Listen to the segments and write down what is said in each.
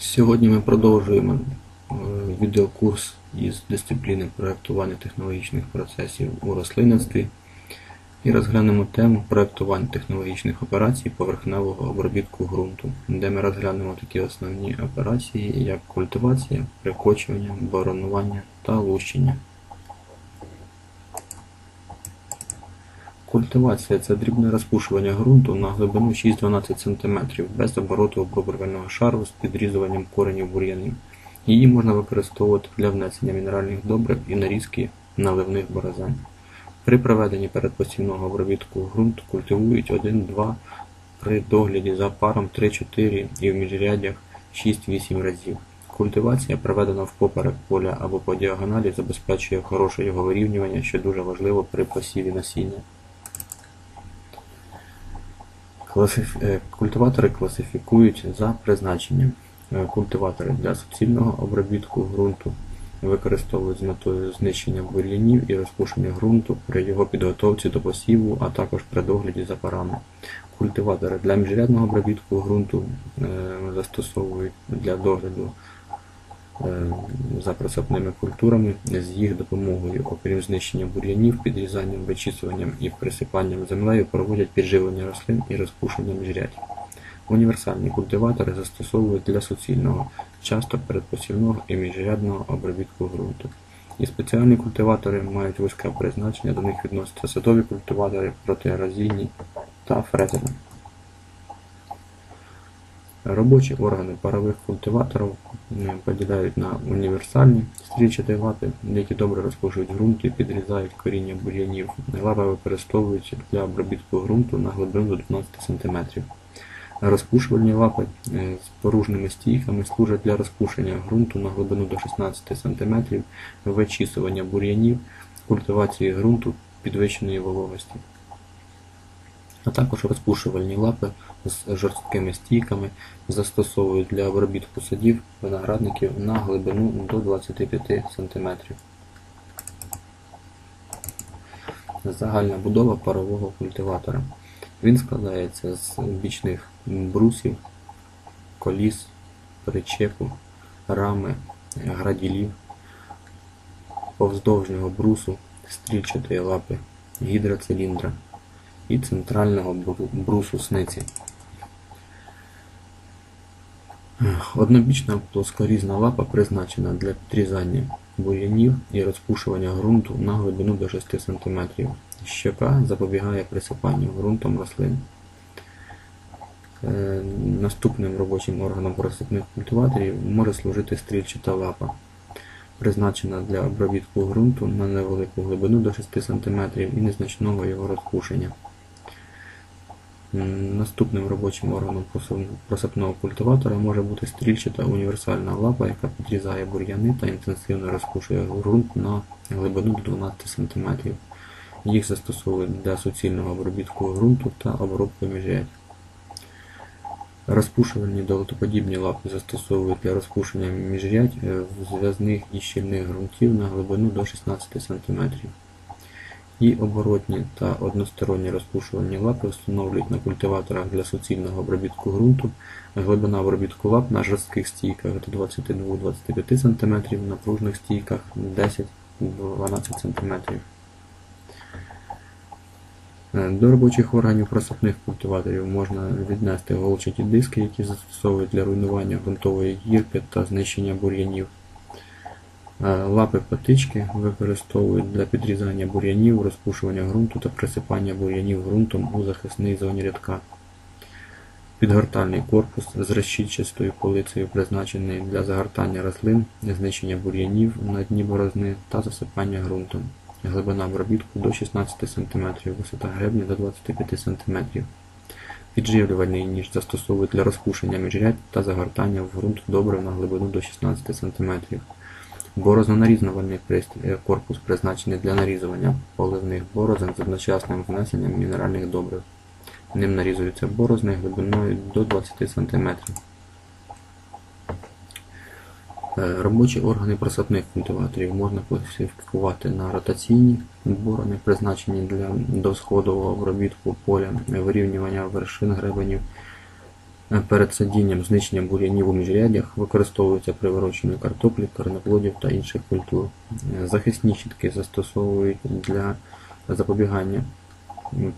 Сьогодні ми продовжуємо е, відеокурс із дисципліни проєктування технологічних процесів у рослинництві і розглянемо тему проєктування технологічних операцій поверхневого обробітку ґрунту, де ми розглянемо такі основні операції, як культивація, прикочування, боронування та лущення. Культивація це дрібне розпушування ґрунту на глибину 6-12 см без обороту обробувального шару з підрізуванням коренів бур'янів. Її можна використовувати для внесення мінеральних добрив і нарізки наливних борозен. При проведенні передпосівного обробітку ґрунту культивують 1-2 при догляді за паром 3-4 і в міжряддях 6-8 разів. Культивація, проведена впоперек поля або по діагоналі, забезпечує хороше його вирівнювання, що дуже важливо при посіві насіння. Е, Культиватори класифікують за призначенням. Е, Культиватори для суцільного обробітку ґрунту використовують з метою знищення бур'янів і розпушення ґрунту при його підготовці до посіву, а також при догляді за парами. Культиватори для міжрядного обробітку ґрунту е, застосовують для догляду за присипними культурами з їх допомогою, окрім знищення бур'янів, підрізанням, вичісуванням і присипанням землею проводять підживлення рослин і розпушення міжрядь. Універсальні культиватори застосовують для суцільного, часто передпосівного і міжрядного обробітку ґрунту. І спеціальні культиватори мають вузьке призначення, до них відносяться садові культиватори, протиерозійні та фрезерні. Робочі органи парових культиваторів поділяють на універсальні стрільчаті лапи, які добре розпушують ґрунт і підрізають коріння бур'янів. Лапи використовуються для обробітку ґрунту на глибину до 12 см. Розпушувальні лапи е, з поружними стійками служать для розпушення ґрунту на глибину до 16 см, вичісування бур'янів, культивації ґрунту підвищеної вологості а також розпушувальні лапи з жорсткими стійками застосовують для обробітку садів виноградників на глибину до 25 см. Загальна будова парового культиватора. Він складається з бічних брусів, коліс, причепу, рами, граділів, повздовжнього брусу, стрільчатої лапи, гідроциліндра і центрального брусу сниці. Однобічна плоскорізна лапа призначена для підрізання бур'янів і розпушування ґрунту на глибину до 6 см. Щока запобігає присипанню ґрунтом рослин. Е, Наступним робочим органом просипних культиваторів може служити стрільчата лапа, призначена для обробітку ґрунту на невелику глибину до 6 см і незначного його розпушення. М, Наступним робочим органом просипного культиватора може бути стрільчата універсальна лапа, яка підрізає бур'яни та інтенсивно розпушує ґрунт на глибину до 12 см. Їх застосовують для суцільного обробітку ґрунту та обробки міжрядь. Розпушувальні долотоподібні лапи застосовують для розпушення міжрядь е, в зв'язних і щільних ґрунтів на глибину до 16 см. І оборотні та односторонні розпушувальні лапи встановлюють на культиваторах для суцільного обробітку ґрунту. Глибина обробітку лап на жорстких стійках до 22-25 см, на пружних стійках 10-12 см. Е, До робочих органів просипних культиваторів можна віднести голчаті диски, які застосовують для руйнування ґрунтової гірки та знищення бур'янів. Е, Лапи патички використовують для підрізання бур'янів, розпушування ґрунту та присипання бур'янів ґрунтом у захисній зоні рядка. Підгортальний корпус з розчітчастою полицею призначений для загортання рослин, знищення бур'янів на дні борозни та засипання ґрунтом. Глибина обробітку до 16 см, висота гребня до 25 см. Підживлювальний ніж застосовують для розпушення міжрядь та загортання в ґрунт добрив на глибину до 16 см. Борознонарізнувальний пристрій е, корпус призначений для нарізування поливних борозен з одночасним внесенням мінеральних добрив. Ним нарізуються борозни глибиною до 20 см. Е, Робочі органи просипних культиваторів можна класифікувати на ротаційні борони, призначені для досходового обробітку поля, вирівнювання вершин гребенів, Перед садінням знищення бур'янів у міжрядях використовується при вирощуванні картоплі, корноплодів та інших культур. Е, Захисні щітки застосовують для запобігання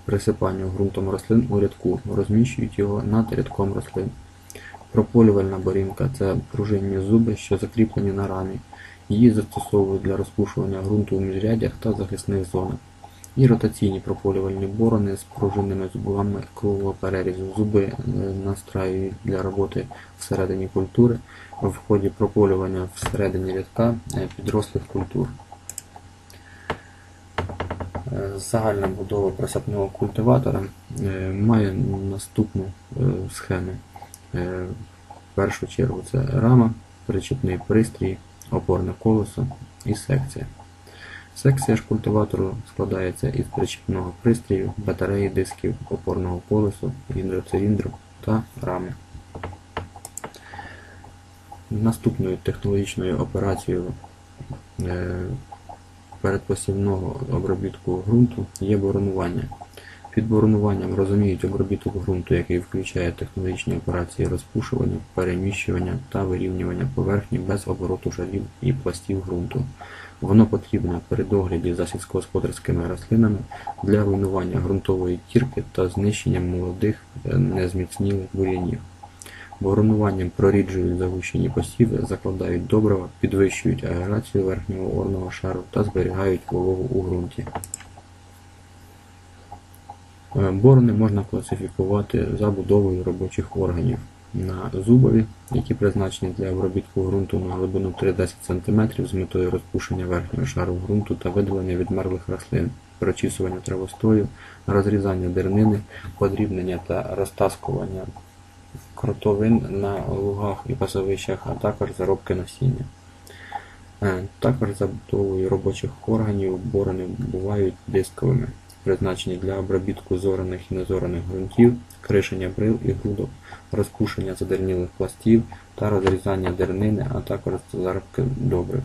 присипанню ґрунтом рослин у рядку, розміщують його над рядком рослин. Прополювальна борінка це пружинні зуби, що закріплені на рамі. Її застосовують для розпушування ґрунту у міжрядях та захисних зонах. І ротаційні прополювальні борони з пружинними зубами круглого перерізу. Зуби е, настраюють для роботи всередині культури в ході прополювання всередині рядка е, підрослих культур. Е, Загальна будова присадного культиватора має наступну схему. В першу чергу це рама, причепний пристрій, опорне колесо і секція. Секція ж культиватору складається із причепного пристрію, батареї дисків, опорного колесу, гідроциліндру та рами. Наступною технологічною операцією е, передпосівного обробітку ґрунту є боронування. Під боронуванням розуміють обробіток ґрунту, який включає технологічні операції розпушування, переміщування та вирівнювання поверхні без обороту шарів і пластів ґрунту. Воно потрібне при догляді за сільськогосподарськими рослинами для руйнування ґрунтової кірки та знищення молодих е, незміцнілих бур'янів. Боронуванням проріджують загущені посіви, закладають добрива, підвищують аерацію верхнього орного шару та зберігають вологу у ґрунті. Е, Борони можна класифікувати за будовою робочих органів на зубові, які призначені для обробітку ґрунту на глибину 3-10 см з метою розпушення верхнього шару ґрунту та видалення відмерлих рослин, прочісування травостою, розрізання дернини, подрібнення та розтаскування кротовин на лугах і пасовищах, а також заробки насіння. Е, Також за будовою робочих органів борони бувають дисковими, призначені для обробітку зораних і незораних ґрунтів, кришення брил і грудок, розпушення задернілих пластів та розрізання дернини, а також заробки добрив.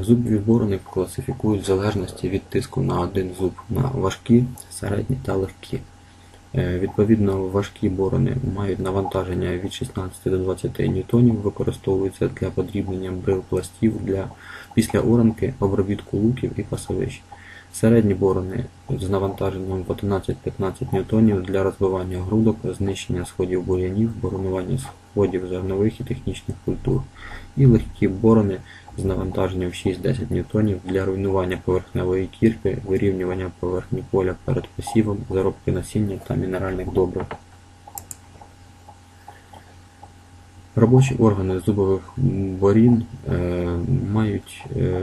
Зуб відборник класифікують в залежності від тиску на один зуб на важкі, середні та легкі. Е, Відповідно, важкі борони мають навантаження від 16 до 20 ньютонів, використовуються для подрібнення брил пластів для після оранки, обробітку луків і пасовищ. Середні борони з навантаженням в 11-15 ньютонів для розбивання грудок, знищення сходів бур'янів, боронування сходів зернових і технічних культур. І легкі борони з навантаженням в 6-10 ньютонів для руйнування поверхневої кірки, вирівнювання поверхні поля перед посівом, заробки насіння та мінеральних добрив. Робочі органи зубових борін е, мають е,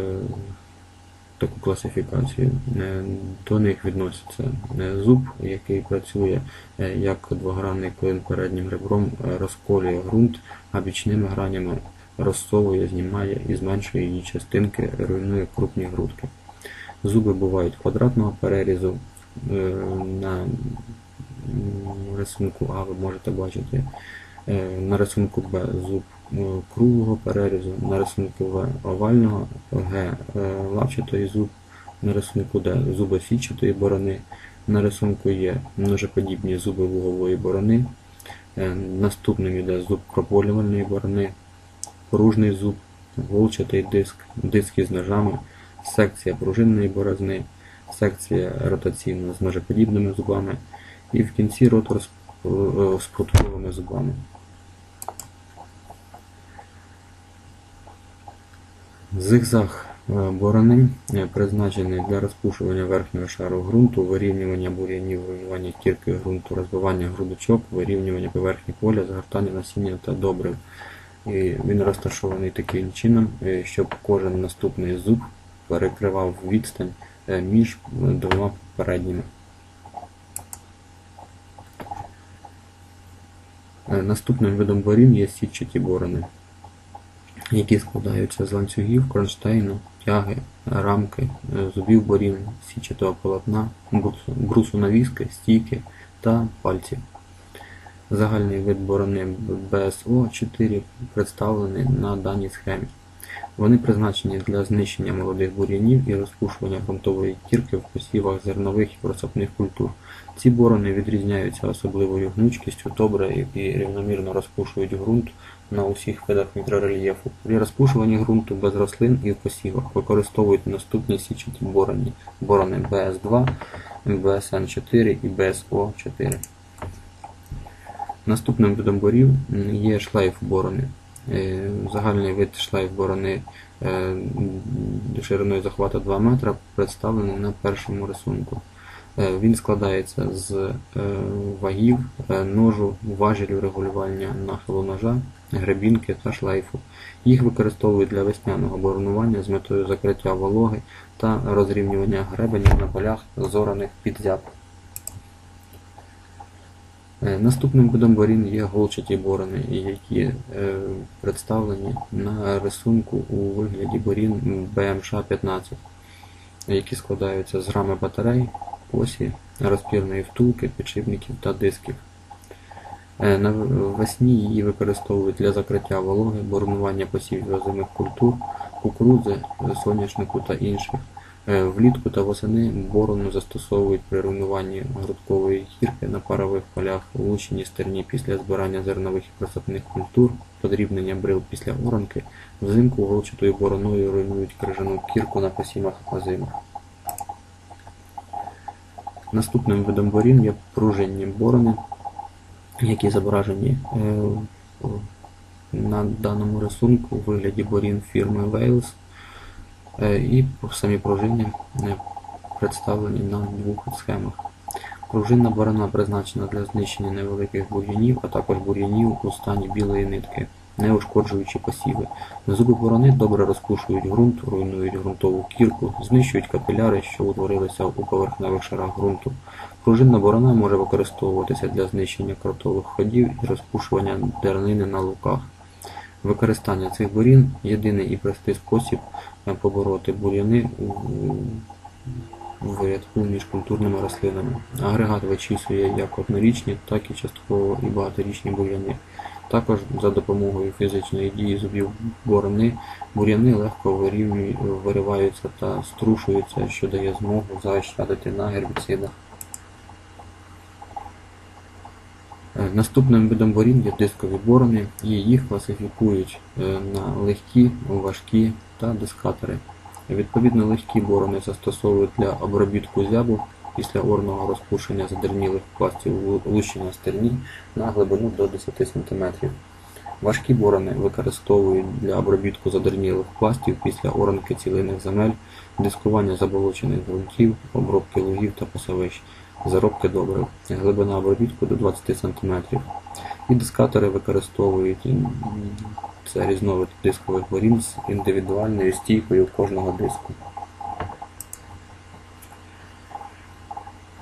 таку класифікацію. Е, До них відноситься е, зуб, який працює е, як двогранний клин переднім ребром, розколює ґрунт, а бічними гранями розсовує, знімає і зменшує її частинки, руйнує крупні грудки. Зуби бувають квадратного перерізу. е, На рисунку А ви можете бачити е, на рисунку Б зуб е, круглого перерізу, на рисунку В овального, Г е, зуб, на рисунку Д зуби січатої борони, на рисунку Є ножеподібні зуби лугової борони, наступним йде зуб прополювальної борони, пружний зуб, волчатий диск, диски з ножами, секція пружинної борозни, секція ротаційна з ножеподібними зубами і в кінці ротор з, е, з прутковими зубами. Зигзаг е, борони е, призначений для розпушування верхнього шару ґрунту, вирівнювання бур'янів, руйнування кірки ґрунту, розбивання грудочок, вирівнювання поверхні поля, згортання насіння та добрив. Він розташований таким чином, е, щоб кожен наступний зуб перекривав відстань е, між двома передніми. Е, Наступним видом борін є сітчаті борони, які складаються з ланцюгів, кронштейну, тяги, рамки, зубів борін, сітчатого полотна, брусу навіски, стійки та пальців. Загальний вид борони БСО 4 представлений на даній схемі. Вони призначені для знищення молодих бур'янів і розпушування ґрунтової кірки в посівах зернових і просапних культур. Ці борони відрізняються особливою гнучкістю, добре і рівномірно розпушують ґрунт на усіх видах мікрорельєфу. При розпушуванні ґрунту без рослин і в посівах використовують наступні січаті борони: борони БС2, БСН4 і БСО4. Наступним видом борів є шлейф-борони. Е, Загальний вид шлейф-борони е, шириною захвату 2 метра представлений на першому рисунку. Е, Він складається з вагів, ножу, важелю регулювання нахилу ножа, гребінки та шлейфу. Їх використовують для весняного боронування з метою закриття вологи та розрівнювання гребенів на полях зораних під. Е, Наступним видом борін є голчаті борони, які е, представлені на рисунку у вигляді борін БМШ-15, які складаються з рами батарей, осі, розпірної втулки, підшипників та дисків. Е, Навесні її використовують для закриття вологи, боронування посівів озимих культур, кукурудзи, соняшнику та інших. Е, Влітку та восени борону застосовують при руйнуванні грудкової кірки на парових полях, лущенні стерні після збирання зернових і просапних культур, подрібнення брил після оранки, взимку голчатою бороною руйнують крижану кірку на посівах озимих. Наступним видом борін є пружинні борони, які зображені е, на даному рисунку у вигляді борін фірми Wales. Е, І самі пружини е, представлені на двох схемах. Пружинна борона призначена для знищення невеликих бур'янів, а також бур'янів у стані білої нитки, не ушкоджуючи посіви. Зуби борони добре розпушують ґрунт, руйнують ґрунтову кірку, знищують капіляри, що утворилися у поверхневих шарах ґрунту. Пружинна борона може використовуватися для знищення кротових ходів і розпушування дернини на луках. Використання цих бурін єдиний і простий спосіб побороти бур'яни в рядку між культурними рослинами. Агрегат вичісує як однорічні, так і частково і багаторічні бур'яни. Також за допомогою фізичної дії зубів борони бур'яни легко вириваються та струшуються, що дає змогу заощадити на гербіцидах. Е, Наступним видом борін є дискові борони, і їх класифікують е, на легкі, важкі та дискатори. Відповідно, легкі борони застосовують для обробітку зябу після орного розпушення задернілих пластів лу- лущення стерні на глибину до 10 см. Важкі борони використовують для обробітку задернілих пластів після оранки цілинних земель, дискування заболочених ґрунтів, обробки лугів та пасовищ, заробки добрив, глибина обробітку до 20 см. І дискатори використовують це різновид дискових борін з індивідуальною стійкою кожного диску.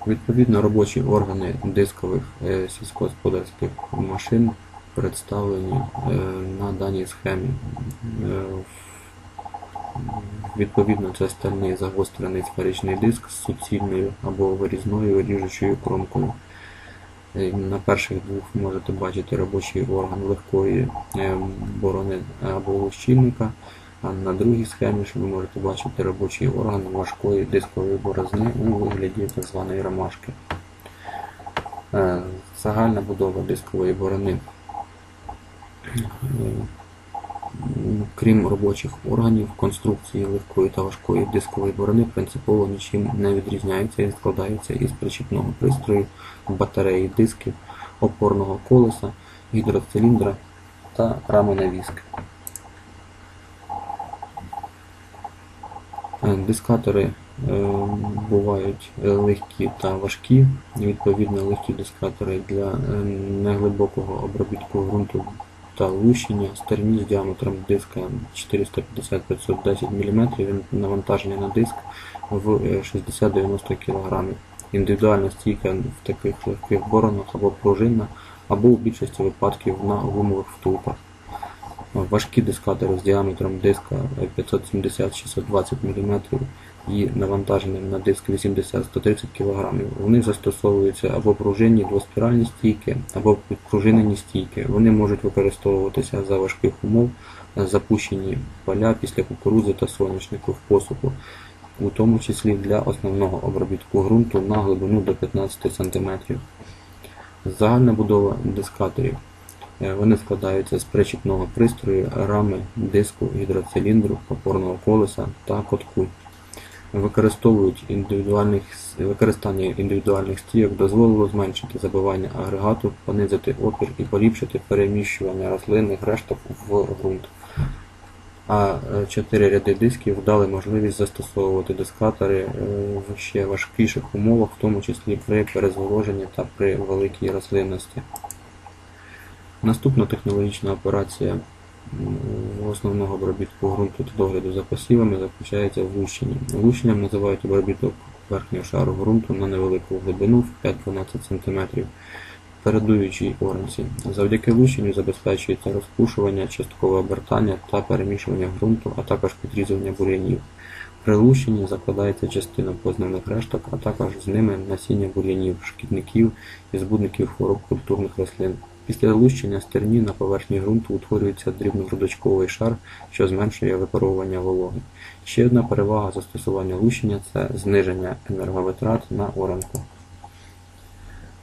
Відповідно, робочі органи дискових е, сільськогосподарських машин представлені е, на даній схемі. Відповідно, це стальний загострений сферичний диск з суцільною або вирізною ріжучою кромкою. Е, На перших двох можете бачити робочий орган легкої е, борони або лущильника, а на другій схемі ви можете бачити робочий орган важкої дискової борозни у вигляді так званої ромашки. Е, Загальна будова дискової борони. Крім робочих органів, конструкції легкої та важкої дискової борони принципово нічим не відрізняються і складаються із причіпного пристрою, батареї дисків, опорного колеса, гідроциліндра та рами навіски. Е, Дискатори е, бувають легкі та важкі. Відповідно, легкі дискатори для е, неглибокого обробітку ґрунту та лущення стерні з діаметром диска 450-510 мм, він навантажений на диск в е, 60-90 кг. Індивідуальна стійка в таких легких боронах або пружинна, або у більшості випадків на гумових втулках. Важкі дискатори з діаметром диска 570-620 мм і навантаженим на диск 80-130 кг. В них застосовуються або пружинні двоспіральні стійки, або підпружинені стійки. Вони можуть використовуватися за важких умов, запущені поля після кукурудзи та соняшнику в посуху, у тому числі для основного обробітку ґрунту на глибину до 15 см. Загальна будова дискаторів. Е, Вони складаються з причіпного пристрою, рами, диску, гідроциліндру, опорного колеса та котку. Використовують індивідуальних, використання індивідуальних стійок дозволило зменшити забивання агрегату, понизити опір і поліпшити переміщування рослинних решток в ґрунт. А е, чотири ряди дисків дали можливість застосовувати дискатори е, в ще важкіших умовах, в тому числі при перезволоженні та при великій рослинності. Наступна технологічна операція основного обробітку ґрунту та догляду за посівами заключається в лущенні. Лущенням називають обробіток верхнього шару ґрунту на невелику глибину в 5-12 см передуючій оранці. Завдяки лущенню забезпечується розпушування, часткове обертання та перемішування ґрунту, а також підрізування бур'янів. При лущенні закладається частина познавних решток, а також з ними насіння бур'янів, шкідників і збудників хвороб культурних рослин. Після лущення стерні на поверхні ґрунту утворюється дрібногрудочковий шар, що зменшує випаровування вологи. Ще одна перевага застосування лущення це зниження енерговитрат на оранку.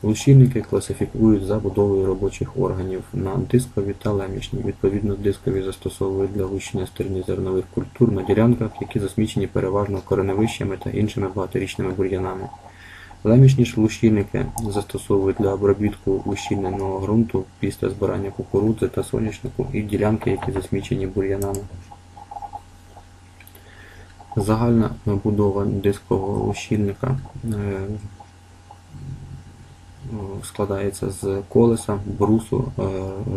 Лущильники класифікують за будовою робочих органів на дискові та лемішні. Відповідно, дискові застосовують для лущення стерні зернових культур на ділянках, які засмічені переважно кореневищами та іншими багаторічними бур'янами. Лемішні ж лущильники застосовують для обробітку лущільненого ґрунту після збирання кукурудзи та соняшнику і ділянки, які засмічені бур'янами. Загальна будова дискового лущильника е, складається з колеса, брусу, е,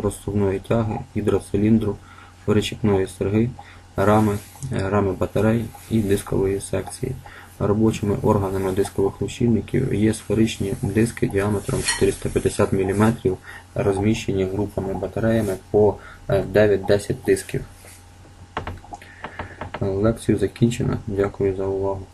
розсувної тяги, гідроциліндру, перечіпної серги, рами, е, рами батарей і дискової секції. Робочими органами дискових лущильників є сферичні диски діаметром 450 мм, розміщені групами батареями по е, 9-10 дисків. Лекцію закінчено. Дякую за увагу.